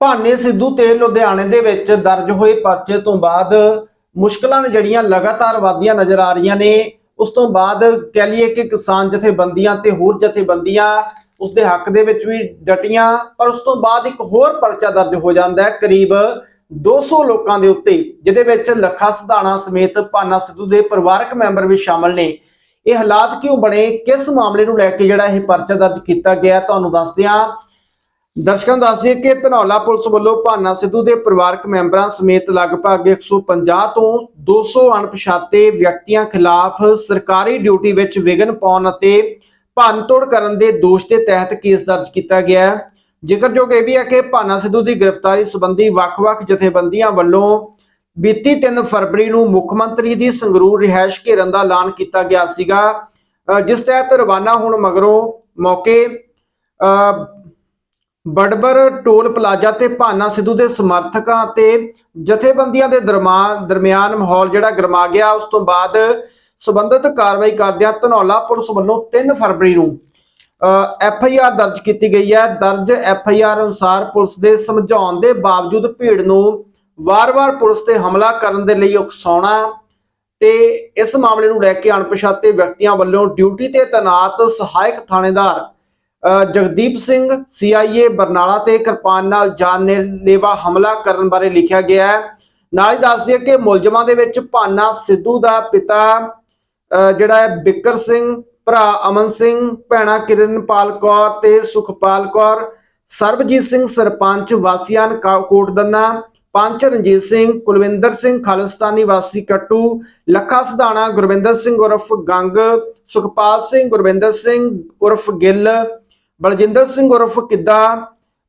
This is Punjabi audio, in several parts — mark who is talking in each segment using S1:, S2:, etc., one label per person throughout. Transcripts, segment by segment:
S1: ਭਾਨੇ ਸਿੱਧੂ ਤੇ ਲੁਧਿਆਣੇ ਦੇ ਵਿੱਚ ਦਰਜ ਹੋਏ ਪਰਚੇ ਤੋਂ ਬਾਅਦ ਮੁਸ਼ਕਲਾਂ ਨੇ ਜਿਹੜੀਆਂ ਲਗਾਤਾਰ ਵਧਦੀਆਂ ਨਜ਼ਰ ਆ ਰਹੀਆਂ ਨੇ। ਉਸ ਤੋਂ ਬਾਅਦ ਕਹਿ ਲਈਏ ਕਿ ਕਿਸਾਨ ਜਥੇਬੰਦੀਆਂ ਤੇ ਹੋਰ ਜਥੇਬੰਦੀਆਂ ਉਸ ਦੇ ਹੱਕ ਦੇ ਵਿੱਚ ਵੀ ਡਟੀਆਂ, ਪਰ ਉਸ ਤੋਂ ਬਾਅਦ ਇੱਕ ਹੋਰ ਪਰਚਾ ਦਰਜ ਹੋ ਜਾਂਦਾ ਹੈ, ਕਰੀਬ 200 ਲੋਕਾਂ ਦੇ ਉੱਤੇ, ਜਿਹਦੇ ਵਿੱਚ ਲੱਖਾ ਸਿਧਾਣਾ ਸਮੇਤ ਭਾਨਾ ਸਿੱਧੂ ਦੇ ਪਰਿਵਾਰਕ ਮੈਂਬਰ ਵੀ ਸ਼ਾਮਲ ਨੇ। ਇਹ ਹਾਲਾਤ ਕਿਉਂ ਬਣੇ? ਕਿਸ ਮਾਮਲੇ ਨੂੰ ਲੈ ਕੇ ਜਿਹੜਾ ਇਹ ਪਰਚਾ ਦਰਜ ਕੀਤਾ ਗਿਆ ਤੁਹਾਨੂੰ ਦੱਸਦੇ ਹਾਂ। ਦਰਸ਼ਕਾਂ ਨੂੰ ਦੱਸ ਦਈਏ ਕਿ ਧਨੌਲਾ ਪੁਲਿਸ ਵੱਲੋਂ ਭਾਨਾ ਸਿੱਧੂ ਦੇ ਪਰਿਵਾਰਕ ਮੈਂਬਰਾਂ ਸਮੇਤ ਲਗਭਗ 150 ਤੋਂ 200 ਅਣਪਛਾਤੇ ਵਿਅਕਤੀਆਂ ਖਿਲਾਫ ਸਰਕਾਰੀ ਡਿਊਟੀ ਵਿੱਚ ਵਿਘਨ ਪਾਉਣ ਅਤੇ ਭੰਨਤੋੜ ਕਰਨ ਦੇ ਦੋਸ਼ ਦੇ ਤਹਿਤ ਕੇਸ ਦਰਜ ਕੀਤਾ ਗਿਆ ਹੈ। ਜ਼ਿਕਰਯੋਗ ਇਹ ਵੀ ਹੈ ਕਿ ਭਾਨਾ ਸਿੱਧੂ ਦੀ ਗ੍ਰਿਫਤਾਰੀ ਸੰਬੰਧੀ ਵੱਖ-ਵੱਖ ਜਥੇਬੰਦੀਆਂ ਵੱਲੋਂ ਬੀਤੀ 3 ਫਰਵਰੀ ਨੂੰ ਮੁੱਖ ਮੰਤਰੀ ਦੀ ਸੰਗਰੂਰ ਰਿਹਾਇਸ਼ ਘੇਰਨ ਦਾ ਐਲਾਨ ਕੀਤਾ ਗਿਆ ਸੀਗਾ। ਜਿਸ ਤਹਿਤ ਰਵਾਨਾ ਹੋਣ ਮਗਰੋਂ ਮੌਕੇ ਅ, ਬੜਬਰ ਟੋਲ ਪਲਾਜ਼ਾ ਤੇ ਭਾਨਾ ਸਿੱਧੂ ਦੇ ਸਮਰਥਕਾਂ ਤੇ ਜਥੇਬੰਦੀਆਂ ਦੇ ਦਰਮਿਆਨ ਦਰਮਿਆਨ ਮਾਹੌਲ ਜਿਹੜਾ ਗਰਮਾ ਗਿਆ, ਉਸ ਤੋਂ ਬਾਅਦ ਸਬੰਧਤ ਕਾਰਵਾਈ ਕਰਦਿਆਂ ਧਨੌਲਾ ਪੁਲਿਸ ਵੱਲੋਂ 3 ਫਰਵਰੀ ਨੂੰ ਐਫ ਆਈ ਆਰ ਦਰਜ ਕੀਤੀ ਗਈ ਹੈ। ਦਰਜ ਐਫ ਆਈ ਆਰ ਅਨੁਸਾਰ ਪੁਲਿਸ ਦੇ ਸਮਝਾਉਣ ਦੇ ਬਾਵਜੂਦ ਭੀੜ ਨੂੰ ਵਾਰ-ਵਾਰ ਪੁਲਿਸ ਤੇ ਹਮਲਾ ਕਰਨ ਦੇ ਲਈ ਉਕਸਾਉਣਾ ਤੇ ਇਸ ਮਾਮਲੇ ਨੂੰ ਲੈ ਕੇ ਅਣਪਛਾਤੇ ਵਿਅਕਤੀਆਂ ਵੱਲੋਂ ਡਿਊਟੀ ਤੇ ਤੈਨਾਤ ਸਹਾਇਕ ਥਾਣੇਦਾਰ ਜਗਦੀਪ ਸਿੰਘ ਸੀਆਈਏ ਬਰਨਾਲਾ ਤੇ ਕਿਰਪਾਨ ਨਾਲ ਜਾਨਲੇਵਾ ਹਮਲਾ ਕਰਨ ਬਾਰੇ ਲਿਖਿਆ ਗਿਆ ਹੈ। ਨਾਲ ਹੀ ਦੱਸ ਦਈਏ ਕਿ ਮੁਲਜ਼ਮਾਂ ਦੇ ਵਿੱਚ ਭਾਨਾ ਸਿੱਧੂ ਦਾ ਪਿਤਾ ਅ, ਜਿਹੜਾ ਹੈ ਬਿੱਕਰ ਸਿੰਘ ਭਰਾ ਅਮਨ ਸਿੰਘ ਭੈਣਾ ਕਿਰਨਪਾਲ ਕੌਰ ਤੇ ਸੁਖਪਾਲ ਕੌਰ ਸਰਬਜੀਤ ਸਿੰਘ ਸਰਪੰਚ ਵਾਸੀਆਂ ਕਾ- ਕੋਟਦੰਨਾ ਪੰਚ ਰਣਜੀਤ ਸਿੰਘ ਕੁਲਵਿੰਦਰ ਸਿੰਘ ਖਾਲਿਸਤਾਨੀ ਵਾਸੀ ਕੱਟੂ ਲੱਖਾ ਸਧਾਣਾ ਗੁਰਵਿੰਦਰ ਸਿੰਘ ਉਰਫ ਗੰਗ ਸੁਖਪਾਲ ਸਿੰਘ ਗੁਰਵਿੰਦਰ ਸਿੰਘ ਉਰਫ ਗਿੱਲ ਬਲਜਿੰਦਰ ਸਿੰਘ ਉਰਫ ਕਿੱਦਾ?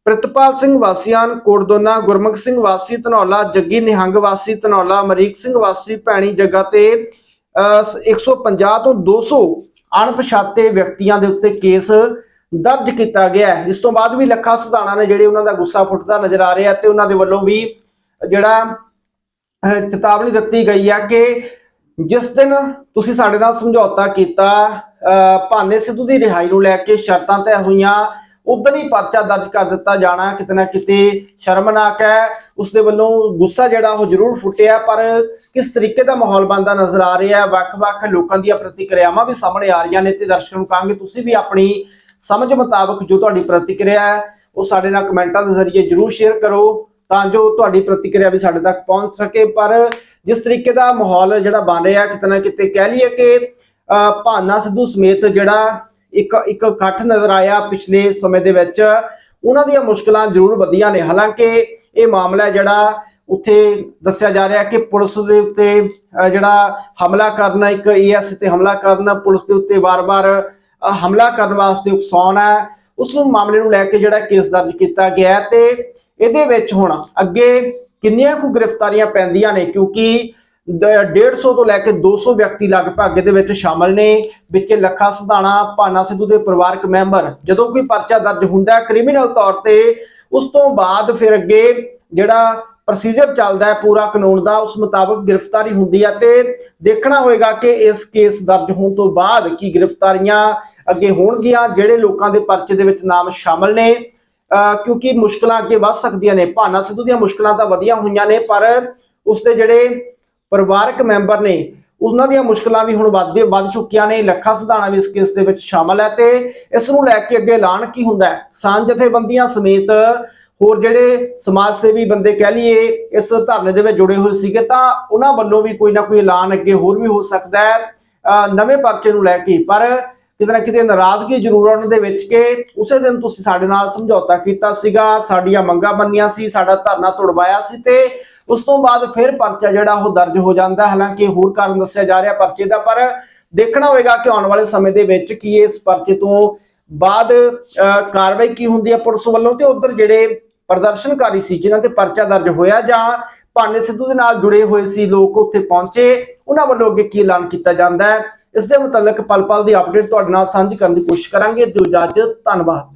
S1: ਪ੍ਰਿਤਪਾਲ ਸਿੰਘ ਵਾਸੀਆਂ ਕੋਟਦੋਨਾ ਗੁਰਮੁਖ ਸਿੰਘ ਵਾਸੀ ਧਨੌਲਾ ਜੱਗੀ ਨਿਹੰਗ ਵਾਸੀ ਧਨੌਲਾ ਮਰੀਕ ਸਿੰਘ ਵਾਸੀ ਭੈਣੀ ਜੱਗਾ ਤੇ ਅਹ, 150 ਤੋਂ 200 ਅਣਪਛਾਤੇ ਵਿਅਕਤੀਆਂ ਦੇ ਉੱਤੇ ਕੇਸ ਦਰਜ ਕੀਤਾ ਗਿਆ ਇਸ ਤੋਂ ਬਾਅਦ ਵੀ ਲੱਖਾ ਸਿਧਾਣਾ ਨੇ ਜਿਹੜੇ ਉਹਨਾਂ ਦਾ ਗੁੱਸਾ ਫੁੱਟਦਾ ਨਜ਼ਰ ਆ ਰਿਹਾ ਤੇ ਉਹਨਾਂ ਦੇ ਵੱਲੋਂ ਵੀ ਜਿਹੜਾ ਅਹ, ਚੇਤਾਵਨੀ ਦਿੱਤੀ ਗਈ ਹੈ ਕਿ ਜਿਸ ਦਿਨ ਤੁਸੀਂ ਸਾਡੇ ਨਾਲ ਸਮਝੌਤਾ ਕੀਤਾ ਅਹ, ਭਾਨੇ ਸਿੱਧੂ ਦੀ ਰਿਹਾਈ ਨੂੰ ਲੈ ਕੇ ਸ਼ਰਤਾਂ ਤੈਅ ਹੋਈਆਂ ਉਦੋਂ ਹੀ ਪਰਚਾ ਦਰਜ ਕਰ ਦਿੱਤਾ ਜਾਣਾ ਕਿਤੇ ਨਾ ਕਿਤੇ ਸ਼ਰਮਨਾਕ ਹੈ। ਉਸ ਦੇ ਵੱਲੋਂ ਗੁੱਸਾ ਜਿਹੜਾ ਉਹ ਜ਼ਰੂਰ ਫੁੱਟਿਆ ਪਰ ਕਿਸ ਤਰੀਕੇ ਦਾ ਮਾਹੌਲ ਬਣਦਾ ਨਜ਼ਰ ਆ ਰਿਹਾ ਹੈ ਵੱਖ-ਵੱਖ ਲੋਕਾਂ ਦੀਆਂ ਪ੍ਰਤੀਕਿਰਿਆਵਾਂ ਵੀ ਸਾਹਮਣੇ ਆ ਰਹੀਆਂ ਨੇ ਤੇ ਦਰਸ਼ਕਾਂ ਨੂੰ ਕਹਾਂਗੇ ਤੁਸੀਂ ਵੀ ਆਪਣੀ ਸਮਝ ਮੁਤਾਬਕ ਜੋ ਤੁਹਾਡੀ ਪ੍ਰਤੀਕਿਰਿਆ ਹੈ ਉਹ ਸਾਡੇ ਨਾਲ ਕਮੈਂਟਾਂ ਦੇ ਜ਼ਰੀਏ ਜਰੂਰ ਸ਼ੇਅਰ ਕਰੋ। ਤਾਂ ਜੋ ਤੁਹਾਡੀ ਪ੍ਰਤੀਕਿਰਿਆ ਵੀ ਸਾਡੇ ਤੱਕ ਪਹੁੰਚ ਸਕੇ। ਪਰ ਜਿਸ ਤਰੀਕੇ ਦਾ ਮਾਹੌਲ ਜਿਹੜਾ ਬਣ ਰਿਹਾ, ਕਿਤੇ ਨਾ ਕਿਤੇ ਕਹਿ ਲਈਏ ਕਿ ਭਾਨਾ ਸਿੱਧੂ ਸਮੇਤ ਜਿਹੜਾ ਇੱਕ ਇੱਕ ਇਕੱਠ ਨਜ਼ਰ ਆਇਆ ਪਿਛਲੇ ਸਮੇਂ ਦੇ ਵਿੱਚ, ਉਹਨਾਂ ਦੀਆਂ ਮੁਸ਼ਕਲਾਂ ਜ਼ਰੂਰ ਵਧੀਆਂ ਨੇ। ਹਾਲਾਂਕਿ ਇਹ ਮਾਮਲਾ ਜਿਹੜਾ ਉੱਥੇ ਦੱਸਿਆ ਜਾ ਰਿਹਾ ਕਿ ਪੁਲਿਸ ਦੇ ਉੱਤੇ ਜਿਹੜਾ ਹਮਲਾ ਕਰਨਾ, ਇੱਕ ਏਐਸ ਤੇ ਹਮਲਾ ਕਰਨਾ, ਪੁਲਿਸ ਦੇ ਉੱਤੇ ਵਾਰ-ਵਾਰ ਹਮਲਾ ਕਰਨ ਵਾਸਤੇ ਉਕਸਾਉਣਾ ਹੈ ਉਸ ਨੂੰ ਮਾਮਲੇ ਨੂੰ ਲੈ ਕੇ ਜਿਹੜਾ ਕੇਸ ਦਰਜ ਕੀਤਾ ਗਿਆ ਹੈ ਤੇ ਇਹਦੇ ਵਿੱਚ ਹੁਣ ਅੱਗੇ ਕਿੰਨੀਆਂ ਕੁ ਗ੍ਰਿਫਤਾਰੀਆਂ ਪੈਂਦੀਆਂ ਨੇ? ਕਿਉਂਕਿ ਦ- 150 ਤੋਂ ਲੈ ਕੇ 200 ਵਿਅਕਤੀ ਲਗਭਗ ਇਹਦੇ ਵਿੱਚ ਸ਼ਾਮਲ ਨੇ। ਵਿੱਚ ਲੱਖਾ ਸਧਾਣਾ ਭਾਨਾ ਸਿੱਧੂ ਦੇ ਪਰਿਵਾਰਕ ਮੈਂਬਰ। ਜਦੋਂ ਕੋਈ ਪਰਚਾ ਦਰਜ ਹੁੰਦਾ ਹੈ ਕ੍ਰਿਮੀਨਲ ਤੌਰ ਤੇ, ਉਸ ਤੋਂ ਬਾਅਦ ਫਿਰ ਅੱਗੇ ਜਿਹੜਾ ਪ੍ਰੋਸੀਜਰ ਚੱਲਦਾ ਹੈ, ਪੂਰਾ ਕਾਨੂੰਨ ਦਾ, ਉਸ ਮੁਤਾਬਕ ਗ੍ਰਿਫਤਾਰੀ ਹੁੰਦੀ ਹੈ ਤੇ ਦੇਖਣਾ ਹੋਏਗਾ ਕਿ ਇਸ ਕੇਸ ਦਰਜ ਹੋਣ ਤੋਂ ਬਾਅਦ ਕੀ ਗ੍ਰਿਫਤਾਰੀਆਂ ਅੱਗੇ ਹੋਣਗੀਆਂ, ਜਿਹੜੇ ਲੋਕਾਂ ਦੇ ਪਰਚੇ ਦੇ ਵਿੱਚ ਨਾਮ ਸ਼ਾਮਲ ਨੇ। ਕਿਉਂਕਿ ਮੁਸ਼ਕਲਾਂ ਅੱਗੇ ਵੱਧ ਸਕਦੀਆਂ ਨੇ। ਭਾਨਾ ਸਿੱਧੂ ਦੀਆਂ ਮੁਸ਼ਕਲਾਂ ਤਾਂ ਵਧੀਆਂ ਹੋਈਆਂ ਨੇ, ਪਰ ਉਸ ਦੇ ਜਿਹੜੇ ਪਰਿਵਾਰਕ ਮੈਂਬਰ ਨੇ, ਉਹਨਾਂ ਦੀਆਂ ਮੁਸ਼ਕਲਾਂ ਵੀ ਹੁਣ ਵੱਧਦੇ ਵੱਧ ਚੁੱਕੀਆਂ ਨੇ। ਲੱਖਾ ਸਿਧਾਣਾ ਵੀ ਇਸ ਕੇਸ ਦੇ ਵਿੱਚ ਸ਼ਾਮਲ ਹੈ ਤੇ ਇਸ ਨੂੰ ਲੈ ਕੇ ਅੱਗੇ ਐਲਾਨ ਕੀ ਹੁੰਦਾ ਹੈ? ਕਿਸਾਨ ਜਥੇਬੰਦੀਆਂ ਸਮੇਤ ਹੋਰ ਜਿਹੜੇ ਸਮਾਜ ਸੇਵੀ ਬੰਦੇ ਕਹਿ ਲਈਏ, ਇਸ ਧਰਨੇ ਦੇ ਵਿੱਚ ਜੁੜੇ ਹੋਏ ਸੀਗੇ, ਤਾਂ ਉਹਨਾਂ ਵੱਲੋਂ ਵੀ ਕੋਈ ਨਾ ਕੋਈ ਐਲਾਨ ਅੱਗੇ ਹੋਰ ਵੀ ਹੋ ਸਕਦਾ ਹੈ ਅਹ ਨਵੇਂ ਪਰਚੇ ਨੂੰ ਲੈ ਕੇ। ਪਰ ਕਿਤੇ ਨਾ ਕਿਤੇ ਨਾਰਾਜ਼ਗੀ ਜ਼ਰੂਰ ਆ ਉਹਨਾਂ ਦੇ ਵਿੱਚ ਕਿ ਉਸੇ ਦਿਨ ਤੁਸੀਂ ਸਾਡੇ ਨਾਲ ਸਮਝੌਤਾ ਕੀਤਾ ਸੀਗਾ ਸਾਡੀਆਂ ਮੰਗਾਂ ਮੰਨੀਆਂ ਸੀ ਸਾਡਾ ਧਰਨਾ ਤੁੜਵਾਇਆ ਸੀ ਤੇ ਉਸ ਤੋਂ ਬਾਅਦ ਫਿਰ ਪਰਚਾ ਜਿਹੜਾ ਉਹ ਦਰਜ ਹੋ ਜਾਂਦਾ। ਹਾਲਾਂਕਿ ਹੋਰ ਕਾਰਨ ਦੱਸਿਆ ਜਾ ਰਿਹਾ ਪਰਚੇ ਦਾ ਪਰ ਦੇਖਣਾ ਹੋਏਗਾ ਕਿ ਆਉਣ ਵਾਲੇ ਸਮੇਂ ਦੇ ਵਿੱਚ ਕੀ ਇਸ ਪਰਚੇ ਤੋਂ ਬਾਅਦ ਅਹ, ਕਾਰਵਾਈ ਕੀ ਹੁੰਦੀ ਹੈ ਪੁਲਿਸ ਵੱਲੋਂ ਤੇ ਉਧਰ ਜਿਹੜੇ ਪ੍ਰਦਰਸ਼ਨਕਾਰੀ ਸੀ ਜਿਨ੍ਹਾਂ ਤੇ ਪਰਚਾ ਦਰਜ ਹੋਇਆ ਜਾਂ ਭਾਨੇ ਸਿੱਧੂ ਦੇ ਨਾਲ ਜੁੜੇ ਹੋਏ ਸੀ ਲੋਕ ਉੱਥੇ ਪਹੁੰਚੇ ਉਹਨਾਂ ਵੱਲੋਂ ਅੱਗੇ ਕੀ ਐਲਾਨ ਕੀਤਾ ਜਾਂਦਾ ਹੈ? ਇਸ ਦੇ ਮੁਤਲਕ ਪਲ ਪਲ ਦੀ ਅਪਡੇਟ ਤੁਹਾਡੇ ਨਾਲ ਸਾਂਝੀ ਕਰਨ ਦੀ ਕੋਸ਼ਿਸ਼ ਕਰਾਂਗੇ। ਦਿਓ ਇਜਾਜ਼ਤ, ਧੰਨਵਾਦ।